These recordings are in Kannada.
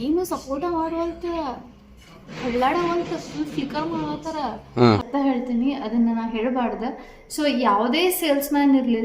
ಏನು ಸಪೋರ್ಟ್ ಮಾಡುವಂತ ಹೊಳ್ಳಾಡವಂತ ಫುಲ್ ಫ್ಲಿಕರ್ ಮಾಡತ್ತಾರ ಅಂತ ಹೇಳ್ತೀನಿ. ಅದನ್ನ ನಾ ಹೇಳಬಾರ್ದ. ಸೊ ಯಾವುದೇ ಸೇಲ್ಸ್ ಮ್ಯಾನ್ ಇರಲಿ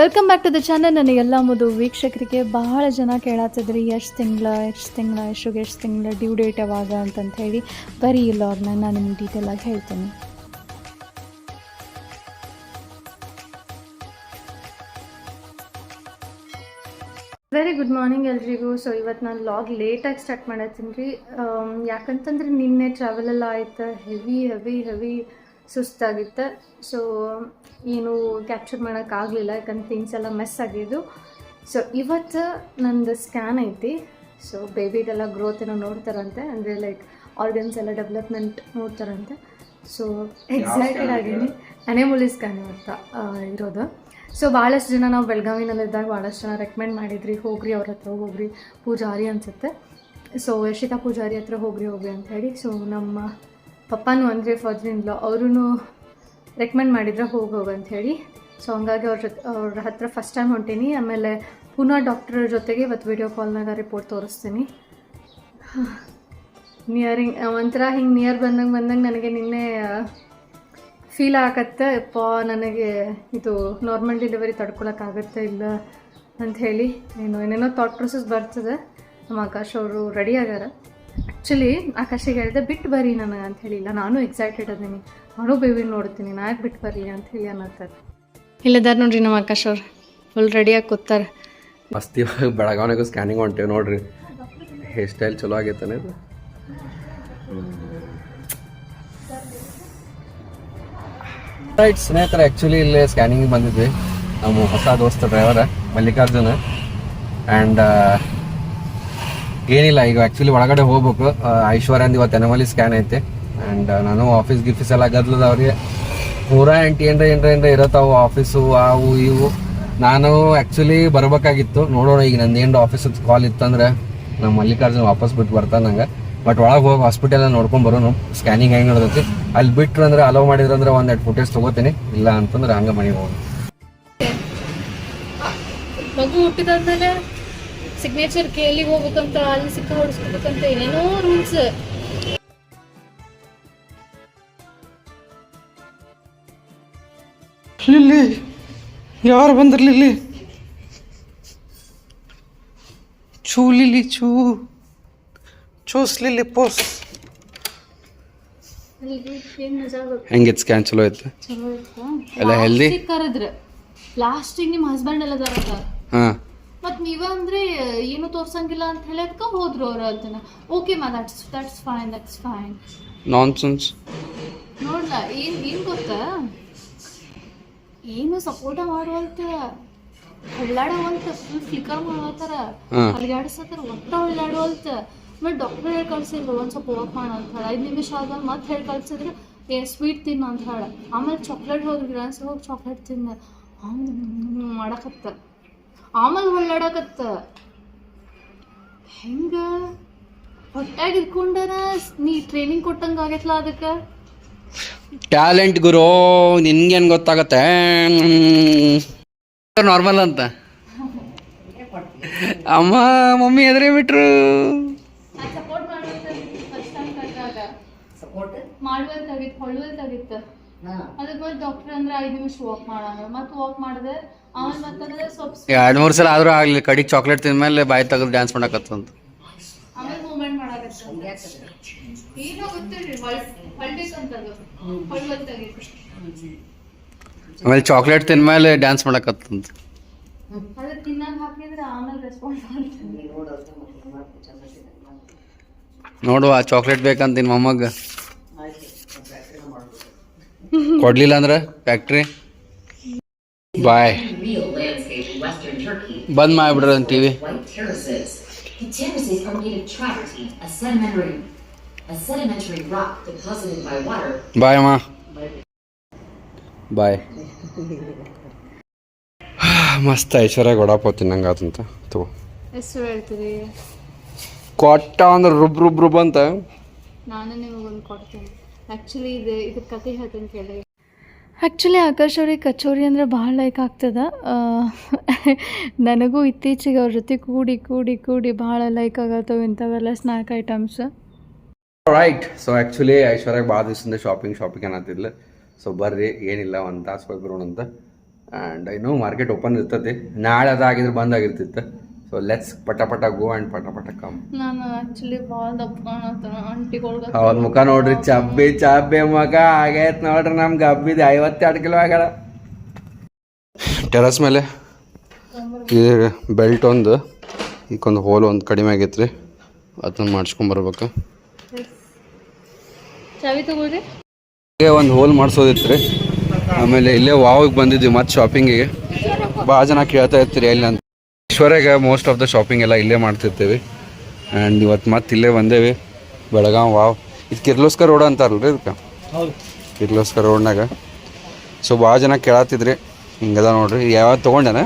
welcome back to the channel ನನಗೆಲ್ಲ ಮುದು ವೀಕ್ಷಕರಿಗೆ ಬಹಳ ಜನ ಕೇಳಾತಿದ್ರಿ. ಎಷ್ಟು ತಿಂಗಳ ಎಷ್ಟು ತಿಂಗಳ ಎಷ್ಟು ಎಷ್ಟು ತಿಂಗಳ ಡ್ಯೂ ಡೇಟ್ ಯಾವಾಗ ಅಂತಂತ ಹೇಳಿ ಬರೀ ಇಲ್ಲ ಅವ್ರನ್ನ ನಾನು ನಿಮ್ಗೆ ಡೀಟೇಲ್ ಆಗಿ ಹೇಳ್ತೀನಿ. ವೆರಿ ಗುಡ್ ಮಾರ್ನಿಂಗ್ ಎಲ್ರಿಗೂ. ಸೊ ಇವತ್ತು ನಾನು ಲಾಗ್ ಲೇಟಾಗಿ ಸ್ಟಾರ್ಟ್ ಮಾಡತ್ತೀನಿ ರೀ. ಯಾಕಂತಂದ್ರೆ ನಿನ್ನೆ ಟ್ರಾವೆಲ್ ಎಲ್ಲ ಆಯ್ತು ಹೆವಿ ಹೆವಿ ಹೆವಿ ಸುಸ್ತಾಗಿತ್ತು. ಸೊ ಏನು ಕ್ಯಾಪ್ಚರ್ ಮಾಡೋಕ್ಕಾಗಲಿಲ್ಲ ಯಾಕಂದ್ರೆ ಥಿಂಗ್ಸ್ ಎಲ್ಲ ಮೆಸ್ ಆಗಿದ್ದು. ಸೊ ಇವತ್ತು ನಂದು ಸ್ಕ್ಯಾನ್ ಐತಿ. ಸೊ ಬೇಬಿದೆಲ್ಲ ಗ್ರೋತ್ ಏನೋ ನೋಡ್ತಾರಂತೆ ಅಂದರೆ ಲೈಕ್ ಆರ್ಗನ್ಸ್ ಎಲ್ಲ ಡೆವಲಪ್ಮೆಂಟ್ ನೋಡ್ತಾರಂತೆ. ಸೊ ಎಕ್ಸೈಟೆಡ್ ಆಗೀನಿ. ಅನೆಮುಲಿ ಸ್ಕ್ಯಾನ್ ಅಂತ ಇರೋದು. ಸೊ ಭಾಳಷ್ಟು ಜನ ನಾವು ಬೆಳಗಾವಿನಲ್ಲಿದ್ದಾಗ ಭಾಳಷ್ಟು ಜನ ರೆಕಮೆಂಡ್ ಮಾಡಿದ್ರಿ, ಹೋಗ್ರಿ ಅವ್ರ ಹತ್ರ ಹೋಗ್ರಿ, ಪೂಜಾರಿ ಅನಿಸುತ್ತೆ. ಸೊ ಯಶಿತಾ ಪೂಜಾರಿ ಹತ್ರ ಹೋಗ್ರಿ ಹೋಗ್ರಿ ಅಂತ ಹೇಳಿ. ಸೊ ನಮ್ಮ ಪಪ್ಪನೂ ಅಂದರೆ ಫಾದ್ರಿನ್ಲೋ ಅವರು ರೆಕಮೆಂಡ್ ಮಾಡಿದ್ರೆ ಹೋಗಿ, ಹೋಗು ಅಂತ ಹೇಳಿ. ಸೊ ಹಂಗಾಗಿ ಅವ್ರ ಜೊತೆ, ಅವ್ರ ಹತ್ರ ಫಸ್ಟ್ ಟೈಮ್ ಹೊಂಟೀನಿ. ಆಮೇಲೆ ಪುನಃ ಡಾಕ್ಟರ್ ಜೊತೆಗೆ ಇವತ್ತು ವಿಡಿಯೋ ಕಾಲ್ನಾಗ ರಿಪೋರ್ಟ್ ತೋರಿಸ್ತೀನಿ. ನಿಯರಿಂಗ್ ಒಂಥರ ಹಿಂಗೆ ನಿಯರ್ ಬಂದಂಗೆ ಬಂದಂಗೆ ನನಗೆ ನಿನ್ನೆ ಫೀಲ್ ಆಗತ್ತೆ. ಅಪ್ಪ ನನಗೆ ಇದು ನಾರ್ಮಲ್ ಡೆಲಿವರಿ ತಡ್ಕೊಳಕ್ಕಾಗತ್ತೆ ಇಲ್ಲ ಅಂತ ಹೇಳಿ ಏನು, ಏನೇನೋ ಥಾಟ್ ಪ್ರೊಸೆಸ್ ಬರ್ತದೆ. ನಮ್ಮ ಆಕಾಶ್ ಅವರು ರೆಡಿ ಆಗ್ಯಾರ. ಆ್ಯಕ್ಚುಲಿ ಆಕಾಶಿಗೆ ಹೇಳಿದೆ ಬಿಟ್ಟು ಬರ್ರಿ ನನಗೆ ಅಂತ ಹೇಳಿಲ್ಲ ನಾನು ಎಕ್ಸೈಟೆಡ್ ಅದೀನಿ. ನಾನು ಬೇಬಿ ನೋಡ್ತೀನಿ, ನಾ ಯಾಕೆ ಬಿಟ್ಟು ಬರ್ರಿ ಅಂತ ಹೇಳಿ ಅನ್ನತ್ತಾರೆ. ಇಲ್ಲದಾರ ನೋಡ್ರಿ ನಮ್ಮ ಆಕಾಶ್ ಅವ್ರು. ಫುಲ್ ರೆಡಿಯಾಗಿ ಕೂತಾರೆ. ಮಸ್ತ್ ಇವಾಗ ಬೆಳಗಾವಿನಾಗ ಸ್ಕ್ಯಾನಿಂಗ್ ಹೊಂಟೇವೆ ನೋಡ್ರಿ. ಹೇರ್ ಸ್ಟೈಲ್ ಚಲೋ ಆಗೈತಾನೆ ರೈಟ್ ಸ್ನೇಹಿತರೆ ಆ್ಯಕ್ಚುಲಿ ಇಲ್ಲೇ ಸ್ಕ್ಯಾನಿಂಗ್ ಬಂದಿದ್ವಿ. ನಮ್ಮ ಹೊಸ ದೋಸ್ತ ಡ್ರೈವರ ಮಲ್ಲಿಕಾರ್ಜುನ. ಆ್ಯಂಡ್ ಏನಿಲ್ಲ, ಈಗ ಆ್ಯಕ್ಚುಲಿ ಒಳಗಡೆ ಹೋಗ್ಬೇಕು. ಐಶ್ವರ್ಯಂದು ಇವತ್ತು ಎನಮಲಿ ಸ್ಕ್ಯಾನ್ ಐತೆ. ಆ್ಯಂಡ್ ನಾನು ಆಫೀಸ್ ಗಿಫೀಸ್ ಎಲ್ಲ ಗದ್ಲದವ್ರಿಗೆ ನೂರ ಎಂಟು ಏನರ ಏನರ, ಏನ್ರ ಇರತ್ತಾವು ಆಫೀಸು ಅವು, ಇವು. ನಾನು ಆ್ಯಕ್ಚುಲಿ ಬರಬೇಕಾಗಿತ್ತು. ನೋಡೋಣ, ಈಗ ನಂದು ಏನು ಆಫೀಸ್ ಕಾಲ್ ಇತ್ತಂದ್ರೆ, ನಮ್ಮ ಮಲ್ಲಿಕಾರ್ಜುನ ವಾಪಸ್ ಬಿಟ್ಟು ಬರ್ತಾನೆ ನಂಗೆ ಬಟ್ ಒಳಗೆ ಹೋಗಿ ಹಾಸ್ಪಿಟಲ್ ನೋಡ್ಕೊಂಡ್ ಬರೋನು. ಸ್ಕ್ಯಾನಿಂಗ್ ಹೆಂಗ್ ನಡೆದೈತಿ? ಅಲ್ಲಿ ಬಿಟ್ರು ಅಂದ್ರೆ ಅಲೋ ಮಾಡಿದ್ರು ಅಂದ್ರೆ ಒಂದೆರಡು ಫುಟೇಜ್ ತಗೋತೀನಿ. ಇಲ್ಲ ಅಂತಂದ್ರೆ ಹಂಗೆ ಮನೆಗೆ ಹೋಗಿ ಮಗು ಹುಟ್ಟಿದಾದ್ಮೇಲೆ ಸಿಗ್ನೇಚರ್ ಎಲ್ಲಿಗೆ ಹೋಗ್ಬೇಕಂತ ಅಲ್ಲಿ ಸಿಕ್ಕ ಹೊಡಿಸ್ಬೇಕಂತ ಏನೇನೋ ರೂಲ್ಸ್ ಲಿಲ್ಲಿ ಯಾರು ಬಂದ್ರಿ ಲಿಲ್ಲಿ? ಚೂ ಲಿಲ್ಲಿ ಚೂ ಚೂಸ್ ಲಿಲ್ಲಿ ಪೋಸ್? ಹೆಂಗಿತ್ತು ಸ್ಕ್ಯಾನ್ ಚಲೋ ಇತ್ತು? ಎಲ್ಲ ಹೆಲ್ದಿ ಕರೆದ್ರ. ನಿಮ್ಮ ಹಸ್ಬೆಂಡ್ ಎಲ್ಲ ಬರತ್ತ ಹಾಂ. ಮತ್ ನೀವ ಅಂದ್ರೆ ಏನು ತೋರ್ಸಂಗಿಲ್ಲ ಅಂತ ಹೇಳದ್ಕ ಹೋದ್ರು ಅವ್ರ ಅಂತನ. ಓಕೆ ಮಾ that's that's fine that's fine nonsense ನೋಡ್ಲ ಏನ್ ಏನ್ ಗೊತ್ತಾ? ಏನು ಸಪೋರ್ಟ ಮಾಡುವಂತ ಹೊಳ್ಳಾಡವಂತ ಫುಲ್ ಫ್ಲಿಕರ್ ಮಾಡತ್ತಾರ ಹಾಂ. ಅಲ್ಗಾಡಿಸತ್ತಾರ ಒಟ್ಟ ಹೊಳ್ಳಾಡುವಂತ ಆಮೇಲೆ ಡಾಕ್ಟರ್ ಹೇಳಿ ಕಳ್ಸಿದ್ರು ಒಂದು ಸ್ವಲ್ಪ ವಾಕ್ ಮಾಡ ಅಂತ ಹೇಳಿ. ಐದು ನಿಮಿಷ ಆದ್ಮೇಲೆ ಮತ್ತೆ ಹೇಳಿ ಕಳ್ಸಿದ್ರೆ ಏ ಸ್ವೀಟ್ ತಿನ್ನ ಅಂತ ಹೇಳಿ. ಆಮೇಲೆ ಚಾಕ್ಲೇಟ್ ಹೋಗಿ ಗ್ರಾನ್ಸ್ ಹೋಗಿ ಚಾಕ್ಲೇಟ್ ತಿನ್ನ ಹಂಗೆ ಮಾಡಕತ್ತ. ಆಮೇಲೆ ಹೊಳ್ಳಾಡಕತ್ತ. ಹೆಂಗೆ? ಹೊಟ್ಟಾಗ ಇದ್ಕೊಂಡನ? ನೀ ಟ್ರೈನಿಂಗ್ ಕೊಟ್ಟಂಗೆ ಆಗೈತ್ಲ ಅದಕ್ಕೆ? ಟ್ಯಾಲೆಂಟ್ ಗುರು ನಿನ್ಗೇನು ಗೊತ್ತಾಗತ್ತೆ? ನಾರ್ಮಲ್ ಅಂತ. ಅಮ್ಮ ಮಮ್ಮಿ ಎದುರೇ ಬಿಟ್ರು ಸಪೋರ್ಟ್ ಮಾಡುವಂತಾಗಿತ್ತು ಫಸ್ಟ್ ಟೈಮ್ ಕಟ್ಟಾಗ ಸಪೋರ್ಟ್ ಮಾಡುವಂತಾಗಿತ್ತು ಹೊಳ್ಳುವಂತಾಗಿತ್ತು ಅದಕ್ಕೆ ಮತ್ತೆ ಡಾಕ್ಟರ್ ಅಂದ್ರೆ ಐದು ನಿಮಿಷ ವಾಕ್ ಮಾಡೋಣ. ಮತ್ತೆ ವಾಕ್ ಮಾಡಿದೆ ಆಮೇಲೆ ಮತ್ತೆ ಸ್ವಲ್ಪ ಎರಡು ಮೂರು ಸಲ ಆದರೂ ಆಗಲಿ ಕಡಿಗೆ ಚಾಕ್ಲೇಟ್ ತಿಂದ್ಮೇಲೆ ಬಾಯಿ ತೆಗೆದು ಡ್ಯಾನ್ಸ್ ಮಾಡಕತ್ತಂತ ಆಮೇಲೆ ಮೂವ್ಮೆಂಟ್ ಮಾಡಾಕತ್ತ ಈಗ ಗೊತ್ತಿಲ್ರಿ ಹೊಳ್ಬೇಕಂತದು ಹೊಳ್ಳುವಂತಾಗಿತ್ತು ಆಮೇಲೆ ಚಾಕ್ಲೇಟ್ ತಿಂದ್ಮೇಲೆ ಡ್ಯಾನ್ಸ್ ಮಾಡಕತ್ತಂತ ಅದೇ ತಿನ್ನಾಗ ಹಾಕಿದ್ರೆ ಆಮೇಲೆ ರೆಸ್ಪಾನ್ಸ್ ಮಾಡ್ತೀನಿ ನೋಡುವ ಚಾಕ್ಲೇಟ್ ಬೇಕಂತ ನಿನ್ನ ಮೊಮ್ಮಗ. ಕೊಡ್ಲಿಲ್ಲ ಅಂದ್ರೆ ಫ್ಯಾಕ್ಟ್ರಿ ಬಾಯ್ ಬಂದ್ ಮಾಡ್ಬಿಡ್ರಿ ಅಂತೀವಿ ಬಾಯ್ ಅಮ್ಮ. ಬಾಯ್ ಮಸ್ತ್ ಐಶ್ವರ್ಯ ಗೊಡಾಪೋತೀನಿ ನಂಗೆ ಅದಂತ ತಗೋ. ಕೊಟ್ಟ ಅಂದ್ರೆ ರುಬ್ ರುಬ್ ರುಬ್ ಅಂತ ನಾನು ನಿಮಗೆ ಕೊಡ್ತೀನಿ. ಆ್ಯಕ್ಚುಲಿ ಇದು ಇದ್ರ ಕತೆ ಹೇಳ್ತೀನಿ ಕೇಳಿ. ಆ್ಯಕ್ಚುಲಿ ಆಕಾಶ್ ಅವ್ರಿಗೆ ಕಚೋರಿ ಅಂದರೆ ಭಾಳ ಲೈಕ್ ಆಗ್ತದ. ನನಗೂ ಇತ್ತೀಚೆಗೆ ಅವ್ರ ಜೊತೆ ಕೂಡಿ ಕೂಡಿ ಕೂಡಿ ಭಾಳ ಲೈಕ್ ಆಗತ್ತವು ಇಂಥವೆಲ್ಲ snack items right so actually ಐಶ್ವರ್ಯಾಗ ಭಾಳ ದಿವಸದಿಂದ ಶಾಪಿಂಗ್ ಶಾಪಿಂಗ್ ಅನ್ನತ್ತಿದ್ಲು ಸೊ ಬರ್ರಿ ಏನಿಲ್ಲ ಒಂದು ತಾಸು ಹೋಗಿ ಬರೋಣ ಅಂತ ಆ್ಯಂಡ್ ಇನ್ನೂ ಮಾರ್ಕೆಟ್ ಓಪನ್ ಇರ್ತದೆ. ನಾಳೆ ಅದಾಗಿದ್ರೆ ಬಂದ್ ಆಗಿರ್ತಿತ್ತು. ಸೊ ಲೆಟ್ಸ್ ಪಟ ಪಟ ಗೋ ಅಂಡ್ ಪಟ ಪಟ ಕಮ್ ನಾನು ಆಕ್ಚುಲಿ ಬಾಲ್ ಆಂಟಿಗಳ್ಗೆ ಅವ್ರ ಮುಖ ನೋಡ್ರಿ ಚಬ್ಬಿ ಚಬ್ಬಿ ಮಗ ಆಗೈತ್ ನೋಡ್ರಿ ನಮ್ ಗಬ್ಬಿದ ಐವತ್ತೆರಡು ಕಿಲೋ ಆಗ್ಯಾಳ ಟೆರಸ್ ಮೇಲೆ ಈ ಬೆಲ್ಟ್ ಒಂದು ಈಕೊಂದು ಹೋಲ್ ಒಂದು ಕಡಿಮೆ ಆಗೈತ್ರಿ. ಅದನ್ನ ಮಾಡಿಸ್ಕೊಂಬರ್ಬೇಕು ಚಾವಿ ತಗೊಳ್ರಿ. ಹೀಗೆ ಒಂದು ಹೋಲ್ ಮಾಡಿಸೋದಿತ್ತು ರೀ ಆಮೇಲೆ ಇಲ್ಲೇ ವಾವಿಗೆ ಬಂದಿದ್ವಿ ಮತ್ತೆ ಶಾಪಿಂಗಿಗೆ ಭಾಳ ಜನ ಕೇಳ್ತಾ ಇರ್ತೀರಿ ಎಲ್ಲಿ ಅಂತ. ಈಶ್ವರ್ಯಾಗ ಮೋಸ್ಟ್ ಆಫ್ ದ ಶಾಪಿಂಗ್ ಎಲ್ಲ ಇಲ್ಲೇ ಮಾಡ್ತಿರ್ತೇವೆ. ಆ್ಯಂಡ್ ಇವತ್ತು ಮತ್ತೆ ಇಲ್ಲೇ ಬಂದೇವಿ ಬೆಳಗಾವ್ ವಾವ್. ಇದು ಕಿರ್ಲೋಸ್ಕರ್ ರೋಡ್ ಅಂತಾರಲ್ರಿ ಇದಕ್ಕೆ? ಕಿರ್ಲೋಸ್ಕರ್ ರೋಡ್ನಾಗ. ಸೊ ಭಾಳ ಜನ ಕೇಳತ್ತಿದ್ರಿ ಹಿಂಗದ ನೋಡ್ರಿ. ಯಾವ ತೊಗೊಂಡೇನ?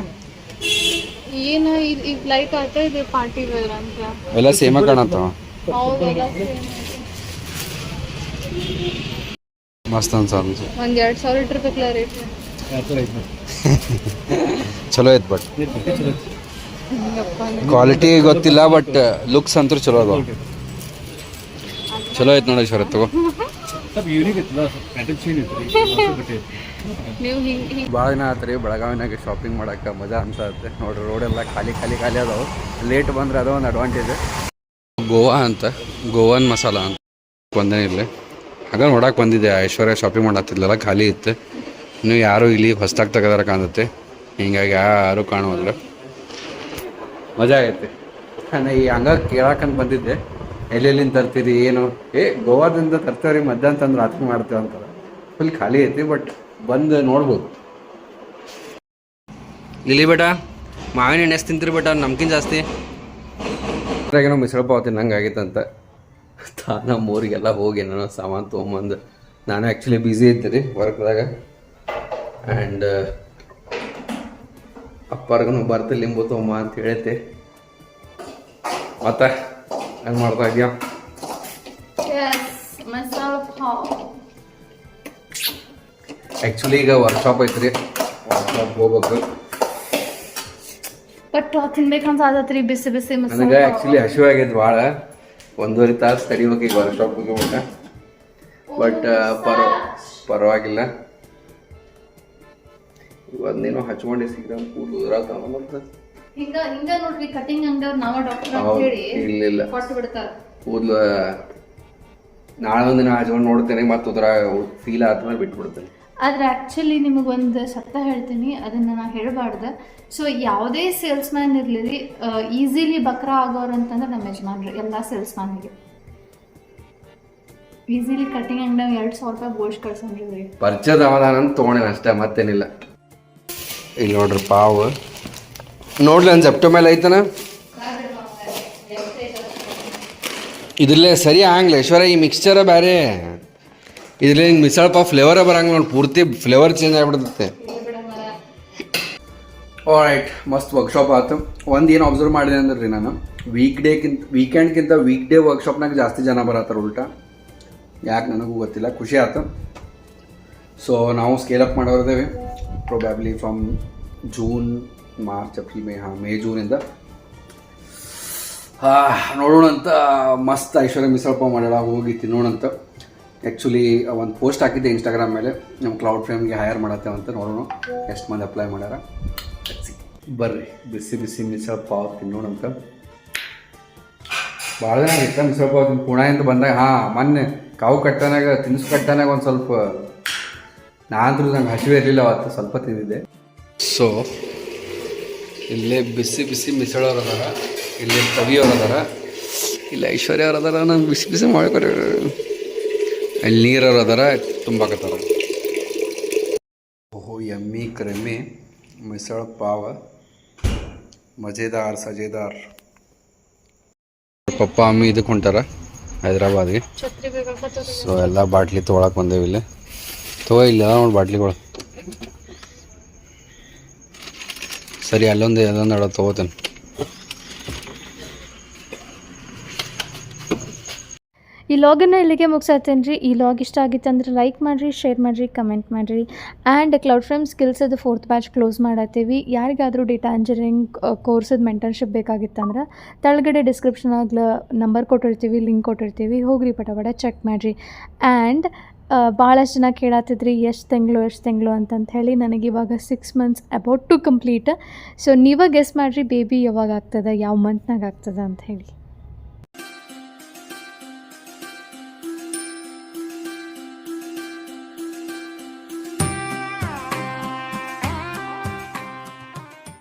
ಎಲ್ಲ ಸೇಮ ಕಾಣತ್ತಾವ ಮಸ್ತ್ ಅನ್ಸ ಅನ್ಸ ಒಂದು ಎರಡು ಸಾವಿರ ಇಟ್ಟಿರ್ಬೇಕಲ್ಲ ರೇಟ್ ಚಲೋ ಐತ್ ಬಟ್. ಕ್ವಾಲಿಟಿ ಗೊತ್ತಿಲ್ಲ ಬಟ್ ಲುಕ್ಸ್ ಅಂತೂ ಚಲೋ ಅದಾವ. ಚಲೋ ಐತ್ ನೋಡಿ ಸರ್ ತಗೋ. ಭಾಳ ದಿನ ಆತ್ರಿ ಬೆಳಗಾವಿನಾಗ ಶಾಪಿಂಗ್ ಮಾಡಕ್ಕೆ ಮಜಾ ಅನ್ಸತ್ತೆ. ನೋಡ್ರಿ ರೋಡೆಲ್ಲ ಖಾಲಿ ಖಾಲಿ ಖಾಲಿ ಅದಾವು. ಲೇಟ್ ಬಂದ್ರೆ ಅದೋ ಒಂದು ಅಡ್ವಾಂಟೇಜ್ ಗೋವಾ ಅಂತ ಗೋವನ್ ಮಸಾಲ ಅಂತ. ಬಂದೇ ಇಲ್ಲಿ ಹಾಗೆ ನೋಡಕ್ಕೆ ಬಂದಿದ್ದೆ ಐಶ್ವರ್ಯ ಶಾಪಿಂಗ್ ಮಾಡತ್ತಿದ್ಲಲ್ಲ ಖಾಲಿ ಇತ್ತು. ನೀವು ಯಾರು ಇಲ್ಲಿ ಹೊಸ್ದಾಗಿ ತೆಗೆದಾರ ಕಾಣುತ್ತೆ. ಹಿಂಗಾಗಿ ಯಾರು ಕಾಣುವಲ್ಲ ಮಜಾ ಆಗೈತೆ. ನಾನು ಈ ಹಂಗ ಕೇಳಕ್ಕಂತ ಬಂದಿದ್ದೆ. ಎಲ್ಲೆಲ್ಲಿಂದ ತರ್ತೀರಿ ಏನು? ಏ ಗೋವಾದಿಂದ ತರ್ತೇವ್ರಿ ಮಧ್ಯಾಹ್ನ ತಂದು ರಾತ್ರಿ ಮಾಡ್ತೇವೆ ಅಂತಾರೆ. ಫುಲ್ ಖಾಲಿ ಐತಿ ಬಟ್ ಬಂದು ನೋಡ್ಬೋದು. ಇಲ್ಲಿ ಬೇಟ ಮಾವಿನ ಎಣ್ಣೆ ಎಷ್ಟು ತಿಂತೀರಿ ಬೇಟ ನಮ್ಗಿಂತ ಜಾಸ್ತಿ. ಏನೋ ಮಿಶ್ರ ಪಾವ್ ತಿನ್ನಂಗೆ ಆಗೈತಂತ ನಮ್ಮ ಊರಿಗೆಲ್ಲ ಹೋಗಿ ಏನೋ ಸಾಮಾನು ತೊಗೊಂಬಂದು ನಾನು ಆ್ಯಕ್ಚುಲಿ ಬ್ಯುಸಿ ಇದ್ದೆ ರೀ ವರ್ಕ್ದಾಗ ಆ್ಯಂಡ್ ಅಪ್ಪರ್ಗೂ ಬರ್ತಿ ಲಿಂಬು ತೊಗೊಂಬ ಅಂತ ಹೇಳೈತೆ. ಮತ್ತೆ ಏನು ಮಾಡ್ತಾ ಇದೆಯಾ ಆ್ಯಕ್ಚುಲಿ ಈಗ ವರ್ಕ್ಶಾಪ್ ಐತ್ರಿ. ವರ್ಕ್ಶಾಪ್ ಹೋಗ್ಬೇಕು. ಬಟ್ ತಿನ್ಬೇಕಂತ ಆದತ್ರಿ ಬಿಸಿ ಬಿಸಿ ನನಗೆ ಆ್ಯಕ್ಚುಲಿ ಹಸಿವು ಆಗೈತೆ ಭಾಳ ಒಂದೂವರೆ ತಾಸು ತಡಿಬೇಕು ಈಗ ವರ್ಕ್ಶಾಪ್ ಹೋಗ್ಬೇಕು? ಬಟ್ ಪರವ ಪರವಾಗಿಲ್ಲ. ಇವತ್ತೇನೋ ಹಚ್ಕೊಂಡೆ ಸಿಗ್ರಾಮ್ ಕೂದಲು ಉದುರಾತಾವ ಮತ್ತೆ ಹಿಂಗ ಹಿಂಗ ನೋಡ್ರಿ ಕಟಿಂಗ್ ಅಂಗಡಿ ನಾವ ಡಾಕ್ಟರ್ ಅಂತ ಹೇಳಿ ಇಲ್ಲ ಕೊಟ್ಟು ಬಿಡ್ತಾರ. ಕೂದಲು ನಾಳೆ ಒಂದಿನ ಹಚ್ಕೊಂಡು ನೋಡ್ತೇನೆ ಮತ್ತೆ ಉದ್ರ ಫೀಲ್ ಆದ್ಮೇಲೆ ಬಿಟ್ಬಿಡ್ತೇನೆ. ಆದ್ರೆ ಆಕ್ಚುಲಿ ನಿಮಗೊಂದು ಸತ್ತ ಹೇಳ್ತೀನಿ ಅದನ್ನ ನಾ ಹೇಳಬಾರ್ದು. ಸೊ ಯಾವುದೇ ಸೇಲ್ಸ್ ಮ್ಯಾನ್ ಇರಲಿ ಈಸಿಲಿ ಬಕ್ರ ಆಗೋರು ಅಂತಂದ್ರೆ ನಮ್ಮ ಯಜಮಾನ್ರು ಎಲ್ಲ ಸೇಲ್ಸ್ ಮ್ಯಾನಿಗೆ ಈಸಿಲಿ ಕಟಿಂಗ್ ಅಂಗಡಿ ಎರಡು ಸಾವಿರ ರೂಪಾಯಿ ಗೋಲ್ಡ್ ಕಳ್ಸನ್ರಿ ರೀ ಪರಿಚಯದ ಅವಧಾನ ಅಂತ ತೊಗೊಂಡೇನೆ ಅಷ್ಟೇ ಮತ್ತೇನಿಲ್ಲ. ಇಲ್ಲಿ ನೋಡ್ರಿ ಪಾವ್. ನೋಡ್ಲಿ, ಒಂದು ಜಪ್ಟೋ ಮೇಲೆ ಐತನ? ಇದ್ರಲ್ಲೇ ಸರಿ ಆಗಂಗಿಲ್ಲ ಈಶ್ವರ ಈ ಮಿಕ್ಸ್ಚರ ಬೇರೆ ಇದ್ರಲ್ಲಿ ಹಿಂಗೆ ಮಿಸಲ್ ಪಾವ್ ಫ್ಲೇವರ ಬರಂಗ ನೋಡಿ, ಪೂರ್ತಿ ಫ್ಲೇವರ್ ಚೇಂಜ್ ಆಗ್ಬಿಡ್ತೈತೆ. ರೈಟ್ ಮಸ್ತ್ ವರ್ಕ್ಶಾಪ್ ಆಯ್ತು ಒಂದು ಏನು ಅಬ್ಸರ್ವ್ ಮಾಡಿದೆ ಅಂದ್ರೆ ರೀ ನಾನು? ವೀಕ್ ಡೇಕ್ಕಿಂತ ವೀಕೆಂಡ್ಗಿಂತ ವೀಕ್ ಡೇ ವರ್ಕ್ಶಾಪ್ನಾಗ ಜಾಸ್ತಿ ಜನ ಬರತ್ತಾರ ಉಲ್ಟಾ. ಯಾಕೆ ನನಗೂ ಗೊತ್ತಿಲ್ಲ, ಖುಷಿ ಆಯ್ತು ಸೊ ನಾವು scale up ಮಾಡೋರಿದ್ದೇವೆ. Probably from June March April May ಹಾಂ ಮೇ ಜೂನಿಂದ ನೋಡೋಣ ಅಂತ ಮಸ್ತ್ ಐಶ್ವರ್ಯ ಮಿಸಲ್ಪ ಮಾಡೋಣ ಹೋಗಿ ತಿನ್ನೋಣ ಅಂತ ಆ್ಯಕ್ಚುಲಿ ಒಂದು ಪೋಸ್ಟ್ ಹಾಕಿದ್ದೆ ಇನ್ಸ್ಟಾಗ್ರಾಮ್ ಮೇಲೆ. ನಮ್ಮ ಕ್ಲೌಡ್ ಫ್ರೇಮ್ಗೆ ಹೈಯರ್ ಮಾಡತ್ತೇವೆ ಅಂತ ನೋಡೋಣ. ಎಷ್ಟು ಮಂದಿ ಅಪ್ಲೈ ಮಾಡ್ಯಾರ. ಬರ್ರಿ, ಬಿಸಿ ಬಿಸಿ ಮಿಸಲ್ ಪಾವ್ ತಿನ್ನೋಣ ಅಂತ ಭಾಳ ದಿನ ಇತ್ತ ಮಿಸಲ್ ಪಾವ್ ಪುಣೆಯಿಂದ ಬಂದಾಗ, ಹಾಂ, ಮೊನ್ನೆ ಕಾವು ಕಟ್ಟನಾಗ ತಿನಿಸು ಕಟ್ಟನಾಗ ಒಂದು ಸ್ವಲ್ಪ ನಾನಂತೂ ನಂಗೆ ಹಸಿವೆ ಇರಲಿಲ್ಲ ಅವತ್ತು ಸ್ವಲ್ಪ ತಿಂದಿದ್ದೆ. ಸೊ ಇಲ್ಲೇ ಬಿಸಿ ಬಿಸಿ ಮಿಸಳವ್ರು ಅದಾರ ಇಲ್ಲಿ ಕವಿಯವ್ರು ಅದಾರ ಇಲ್ಲಿ ಐಶ್ವರ್ಯ ಅವ್ರು ಅದಾರ ನಂಗೆ ಬಿಸಿ ಬಿಸಿ ಮಾಡ್ಕೊರಿ. ಅಲ್ಲಿ ನೀರವ್ರು ಅದಾರ ತುಂಬಾಕತ್ತಾರ ಓಹೋ ಎಮ್ಮಿ ಕ್ರೆಮಿ ಮಿಸಳ ಪಾವ ಮಜೇದಾರ್ ಸಜೇದಾರ್. ಪಪ್ಪ ಅಮ್ಮಿ ಇದಕ್ಕೆ ಹೊಂಟಾರ ಹೈದ್ರಾಬಾದ್ಗೆ. ಸೊ ಎಲ್ಲ ಬಾಟ್ಲಿ ತೊಗೊಳಕ್ಕೆ ಬಂದೇವಿ ಇಲ್ಲಿ. ತಗೋ ಇಲ್ಲ ನೋಡಿ ಬಾಟ್ಲಿಗಳು. ಸರಿ, ಅಲ್ಲೊಂದು ಅದೊಂದು ಅಡ ತಗೋತೇನೆ. ಈ ಲಾಗನ್ನು ಇಲ್ಲಿಗೆ ಮುಗಿಸತ್ತೇನೆ ರೀ ಈ ಲಾಗ್ ಇಷ್ಟ ಆಗಿತ್ತು ಅಂದ್ರೆ ಲೈಕ್ ಮಾಡಿರಿ, ಶೇರ್ ಮಾಡಿರಿ, ಕಮೆಂಟ್ ಮಾಡಿರಿ. ಆ್ಯಂಡ್ ಕ್ಲೌಡ್ ಫ್ರೇಮ್ ಸ್ಕಿಲ್ಸ್ ಅದು ಫೋರ್ತ್ ಬ್ಯಾಚ್ ಕ್ಲೋಸ್ ಮಾಡತ್ತೀವಿ. ಯಾರಿಗಾದರೂ ಡೇಟಾ ಇಂಜಿನಿಯರಿಂಗ್ ಕೋರ್ಸದ ಮೆಂಟರ್ಶಿಪ್ ಬೇಕಾಗಿತ್ತಂದ್ರೆ ತಳಗಡೆ ಡಿಸ್ಕ್ರಿಪ್ಷನ್ ಆಗ್ಲ ನಂಬರ್ ಕೊಟ್ಟಿರ್ತೀವಿ ಲಿಂಕ್ ಕೊಟ್ಟಿರ್ತೀವಿ. ಹೋಗ್ರಿ ಪಟ ಪಟ ಚೆಕ್ ಮಾಡಿರಿ. ಆ್ಯಂಡ್ ಭಾಳಷ್ಟು ಜನ ಕೇಳತ್ತಿದ್ರಿ ಎಷ್ಟು ತಿಂಗಳು ಎಷ್ಟು ತಿಂಗಳು ಅಂತಂತ ಹೇಳಿ ನನಗೆ ಇವಾಗ six months about to complete so ನೀವಾಗ ಗೆಸ್ ಮಾಡಿರಿ ಬೇಬಿ ಯಾವಾಗ ಆಗ್ತದೆ, ಯಾವ ಮಂತ್ನಾಗ ಆಗ್ತದೆ ಅಂತ ಹೇಳಿ.